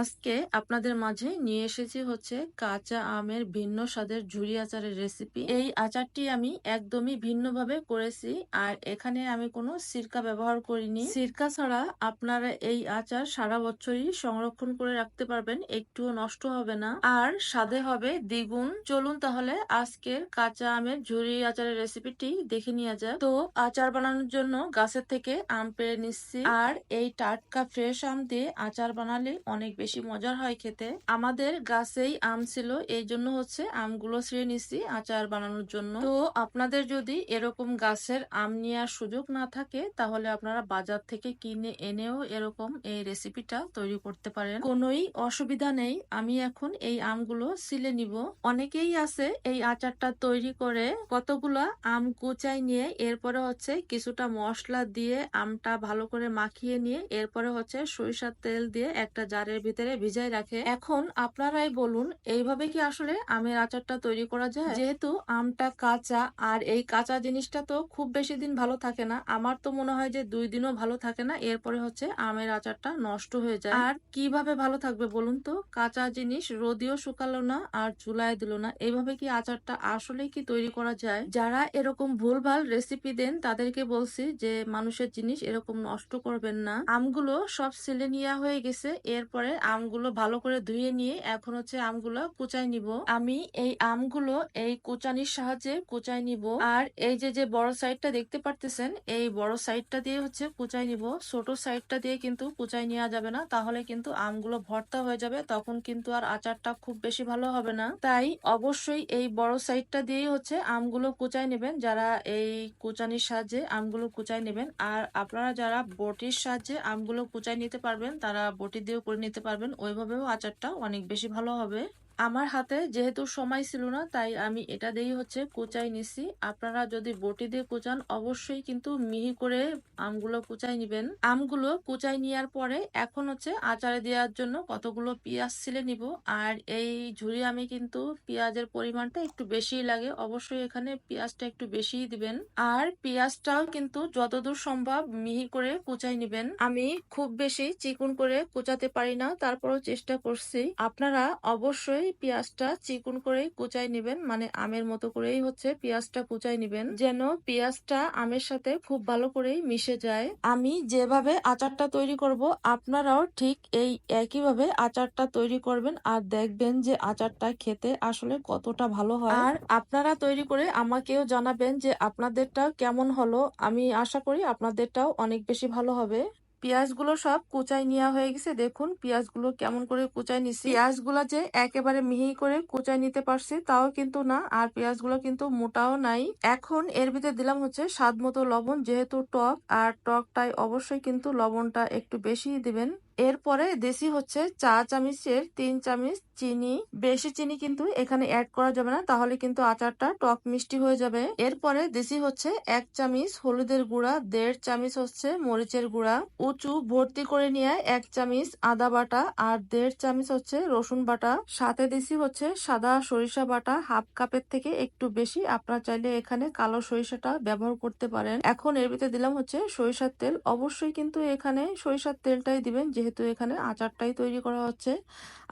আজকে আপনাদের মাঝে নিয়ে এসেছি হচ্ছে কাঁচা আমের ভিন্ন স্বাদের ঝুরি আচারের রেসিপি এই আচারটি আমি একদমই ভিন্নভাবে করেছি আর এখানে আমি কোনো সিরকা ব্যবহার করিনি। সিরকা ছাড়া আপনারা এই আচার সারা বছরই সংরক্ষণ করে রাখতে পারবেন, একটুও নষ্ট হবে না। আর স্বাদে হবে দ্বিগুণ। চলুন তাহলে আজকের কাঁচা আমের ঝুরি আচারের রেসিপিটি দেখে নিয়ে যাক। তো আচার বানানোর জন্য গাছের থেকে আম পেড়ে নিচ্ছি। আর এই টাটকা ফ্রেশ আম দিয়ে আচার বানালে অনেক বেশি মজার হয় খেতে। আমাদের গাছেই আম ছিল, এই জন্য হচ্ছে আমগুলো ছিঁড়ে নিচ্ছি আচার বানানোর জন্য। তো আপনাদের যদি এরকম গাছের আম নেওয়ার সুযোগ না থাকে, তাহলে আপনারা বাজার থেকে কিনে এনেও এরকম এই রেসিপিটা তৈরি করতে পারেন। কোনোই অসুবিধা নেই, আমি এখন এই আমগুলো ছিলে নিব। অনেকেই আছে এই আচারটা তৈরি করে কতগুলা আম কুচাই নিয়ে, এরপরে হচ্ছে কিছুটা মশলা দিয়ে আমটা ভালো করে মাখিয়ে নিয়ে, এরপরে হচ্ছে সরিষার তেল দিয়ে একটা জারের ভিতরে ভিজাই রাখে। এখন আপনারাই বলুন, এইভাবে কি আসলে আমের আচারটা তৈরি করা যায়? যেহেতু আমটা কাঁচা, আর এই কাঁচা জিনিসটা তো খুব বেশি দিন ভালো থাকে না। আমার তো মনে হয় যে দুই দিনও ভালো থাকে না, এরপরে হচ্ছে আমের আচারটা নষ্ট হয়ে যায়। আর কীভাবে ভালো থাকবে বলুন তো? কাঁচা জিনিস রোদিও শুকালো না আর চুলায় দিল না। এইভাবে কি আচারটা আসলে কি তৈরি করা যায়? যারা এরকম ভুলভাল রেসিপি দেন, তাদেরকে বলছি যে মানুষের জিনিস এরকম নষ্ট করবেন না। আমগুলো সব সিলে নেওয়া হয়ে গেছে, এরপরে আমগুলো ভালো করে ধুয়ে নিয়ে এখন হচ্ছে আমগুলো কুচাই নিব। আমি এই আমগুলো এই কুচানির সাহায্যে কুচাই নিব। আর এই যে যে বড় সাইডটা দেখতে পারতেছেন, এই বড় সাইডটা দিয়ে হচ্ছে কুচাই নিব। ছোট সাইডটা দিয়ে কিন্তু কুচাই নেওয়া যাবে না। তাহলে কিন্তু আমগুলো ভর্তা হয়ে যাবে, তখন কিন্তু আর আচারটা খুব বেশি ভালো হবে না। তাই অবশ্যই এই বড় সাইডটা দিয়েই হচ্ছে আমগুলো কুচাই নেবেন। যারা এই কুচানির সাহায্যে আমগুলো কুচাই নেবেন। আর আপনারা যারা বটির সাহায্যে আমগুলো কুচাই নিতে পারবেন, তারা বটি দিয়েও করে নিতে পারবেন। ওইভাবেও আচারটা অনেক বেশি ভালো হবে। আমার হাতে যেহেতু সময় ছিল না, তাই আমি এটা দিয়েই হচ্ছে কুচাই নিছি। আপনারা যদি বটি দিয়ে কুচান, অবশ্যই কিন্তু মিহি করে আমগুলো কুচাই নিবেন। আমগুলো কুচাই নেওয়ার পরে এখন হচ্ছে আচারে দেওয়ার জন্য কতগুলো পেঁয়াজ ছিলে নিব। আর এই ঝুড়ি আমি কিন্তু পেঁয়াজের পরিমাণটা একটু বেশিই লাগে, অবশ্যই এখানে পেঁয়াজটা একটু বেশিই দিবেন। আর পেঁয়াজটাও কিন্তু যতদূর সম্ভব মিহি করে কুচাই নিবেন। আমি খুব বেশি চিকুন করে কুচাতে পারি না, তারপরও চেষ্টা করছি। আপনারা অবশ্যই পেঁয়াজটা চিকুন করে কুচাই নেবেন মানে আমের মতো করেই হচ্ছে পেঁয়াজটা কুচাই নেবেন। যেন পেঁয়াজটা আমের সাথে খুব ভালো করেই মিশে যায়। আমি যেভাবে আচারটা তৈরি করব, আপনারাও ঠিক এই একইভাবে আচারটা তৈরি করবেন আর দেখবেন যে আচারটা খেতে আসলে কতটা ভালো হয়। আর আপনারা তৈরি করে আমাকেও জানাবেন যে আপনাদেরটা কেমন হলো। আমি আশা করি আপনাদেরটাও অনেক বেশি ভালো হবে। পেঁয়াজগুলো সব কুচাই নেওয়া হয়ে গেছে। দেখুন, পেঁয়াজগুলো কেমন করে কুচাই নিছি পেঁয়াজগুলো যে একেবারে মিহি করে কুচাই নিতে পারছি, তাও কিন্তু না। আর পেঁয়াজগুলো কিন্তু মোটাও নাই। এখন এর ভিতরে দিলাম হচ্ছে স্বাদ মতো লবণ, যেহেতু টক, আর টকটাই অবশ্যই কিন্তু লবণটা একটু বেশি দিবেন। এরপরে দেশি হচ্ছে চা চামিচের তিন চামিচ চিনি। বেশি চিনি কিন্তু এখানে অ্যাড করা যাবে না, তাহলে কিন্তু আচারটা টক মিষ্টি হয়ে যাবে। এরপরে দেশি হচ্ছে এক চামিচ হলুদের গুঁড়া, দেড় চামিচ হচ্ছে মরিচের গুঁড়া। উঁচু ভর্তি করে নিয়ে এক চামিচ আদা বাটা আর দেড় চামিচ হচ্ছে রসুন বাটা। সাথে দেশি হচ্ছে সাদা সরিষা বাটা, হাফ কাপের থেকে একটু বেশি। আপনারা চাইলে এখানে কালো সরিষাটা ব্যবহার করতে পারেন। এখন এর ভিতরে দিলাম হচ্ছে সরিষার তেল। অবশ্যই কিন্তু এখানে সরিষার তেলটাই দিবেন, যেহেতু এখানে আচারটাই তৈরি করা হচ্ছে,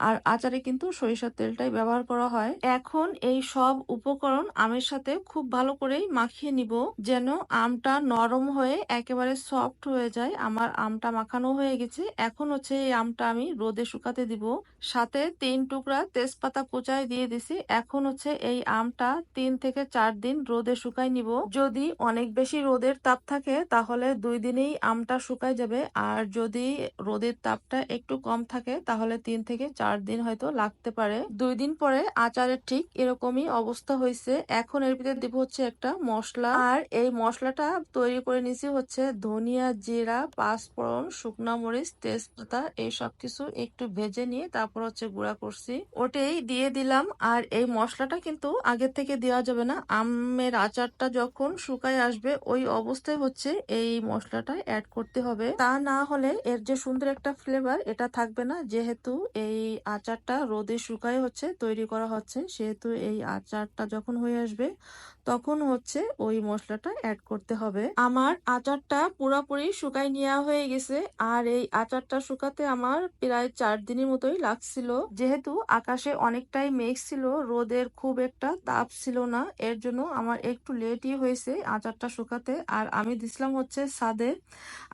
আর আচারে কিন্তু সরিষার তেলটাই ব্যবহার করা হয়। এখন এই সব উপকরণ আমের সাথে খুব ভালো করেই মাখিয়ে নিব, যেন আমটা নরম হয়ে একেবারে সফট হয়ে যায়। আমার আমটা মাখানো হয়ে গেছে। এখন হচ্ছে এই আমটা আমি রোদে শুকাতে দিব। সাথে তিন টুকরা তেজপাতা কুচায় দিয়ে দিছি। এখন হচ্ছে এই আমটা তিন থেকে চার দিন রোদে শুকাই নিব। যদি অনেক বেশি রোদের তাপ থাকে, তাহলে দুই দিনেই আমটা শুকাই যাবে। আর যদি রোদের তাপটা একটু কম থাকে, তাহলে তিন থেকে চার দিন হয়তো লাগতে পারে। দুই দিন পরে আচারের ঠিক এরকমই অবস্থা হয়েছে। এখন এর ভিতরে দিব হচ্ছে একটা মশলা। আর এই মশলাটা তৈরি করে নিছি হচ্ছে ধনিয়া জিরা, পাঁচফোড়ন, শুকনা মরিচ, তেজপাতা, এই সব কিছু একটু ভেজে নিয়ে তারপর হচ্ছে গুঁড়া করছি। ওটাই দিয়ে দিলাম। আর এই মশলাটা কিন্তু আগের থেকে দেওয়া যাবে না। আমের আচারটা যখন শুকায় আসবে, ওই অবস্থায় হচ্ছে এই মশলাটা অ্যাড করতে হবে। তা না হলে এর যে সুন্দর একটা ফ্লেভার এটা থাকবে না। যেহেতু এই আচারটা রোদে শুকায় হচ্ছে, তৈরি করা হচ্ছে, সেহেতু এই আচারটা যখন হয়ে আসবে তখন হচ্ছে ওই মশলাটা অ্যাড করতে হবে। আমার আচারটা পুরোপুরি শুকাই নেওয়া হয়ে গেছে, আর এই আচারটা শুকাতে আমার প্রায় চার দিনের মতোই লাগছিল। যেহেতু আকাশে অনেকটাই মেঘ ছিল, রোদের খুব একটা তাপ ছিল না, এর জন্য আমার একটু লেটই হয়েছে আচারটা শুকাতে। আর আমি দিছিলাম হচ্ছে ছাদে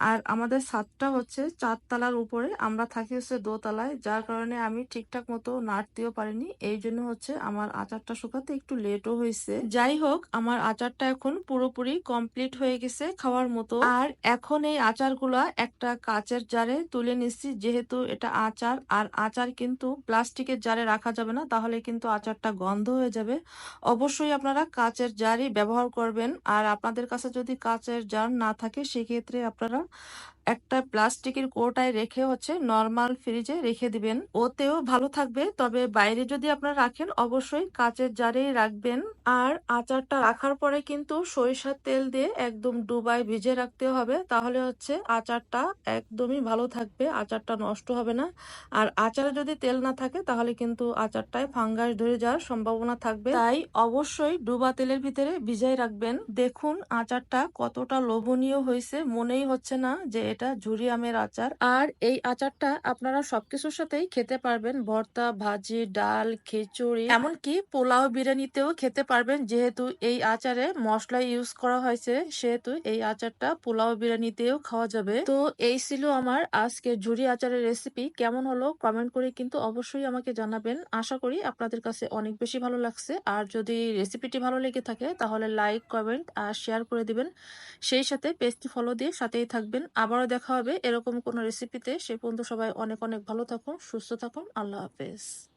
আর আমাদের ছাদটা হচ্ছে চারতলার উপরে, আমরা থাকি হচ্ছে দোতলায়, যার কারণে আমি ঠিকঠাক মতো নাড়তেও পারিনি। এই জন্য হচ্ছে আমার আচারটা শুকাতে একটু লেটও হয়েছে। যাই হোক আমার আচারটা এখন পুরোপুরি কমপ্লিট হয়ে গেছে খাওয়ার মতো। আর এখন এই আচারগুলা একটা কাচের জারে তুলে নিচ্ছি, যেহেতু এটা আচার। আর আচার কিন্তু প্লাস্টিকের জারে রাখা যাবে না, তাহলে কিন্তু আচারটা গন্ধ হয়ে যাবে। অবশ্যই আপনারা কাচের জারই ব্যবহার করবেন। আর আপনাদের কাছে যদি কাচের জার না থাকে, সেক্ষেত্রে আপনারা একটা প্লাস্টিকের কোটায় রেখে হচ্ছে নর্মাল ফ্রিজে রেখে দিবেন। ওতেও ভালো থাকবে, তবে বাইরে যদি আপনারা রাখেন, অবশ্যই কাচের জারেই রাখবেন। আর আচারটা রাখার পরে কিন্তু সরিষার তেল দিয়ে একদম ডুবাই ভিজে রাখতে হবে, তাহলে হচ্ছে আচারটা একদমই ভালো থাকবে, আচারটা নষ্ট হবে না। আর আচারে যদি তেল না থাকে, তাহলে কিন্তু আচারটায় ফাঙ্গাস ধরে যাওয়ার সম্ভাবনা থাকবে। তাই অবশ্যই ডুবা তেলের ভিতরে ভিজাই রাখবেন। দেখুন আচারটা কতটা লোভনীয় হয়েছে, মনেই হচ্ছে না যে ঝুরি আমের আচার। আর এই আচারটা আপনারা সবকিছুর সাথেই খেতে পারবেন। ভর্তা, ভাজি, ডাল, খিচুড়ি, এমনকি পোলাও বিরিয়ানিতেও খেতে পারবেন। যেহেতু এই আচারে মশলা ইউজ করা হয়েছে, সেহেতু এই আচারটা পোলাও বিরিয়ানিতেও খাওয়া যাবে। তো এই ছিল আমার আজকে ঝুরি আচারের রেসিপি কেমন হলো কমেন্ট করে কিন্তু অবশ্যই আমাকে জানাবেন। আশা করি আপনাদের কাছে অনেক বেশি ভালো লাগছে। আর যদি রেসিপিটি ভালো লেগে থাকে, তাহলে লাইক কমেন্ট আর শেয়ার করে দিবেন। সেই সাথে পেজটি ফলো দিয়ে সাথেই থাকবেন। আবারও দেখা হবে এরকম কোনো রেসিপিতে সে পর্যন্ত সবাই অনেক অনেক ভালো থাকুন, সুস্থ থাকুন। আল্লাহ হাফেজ।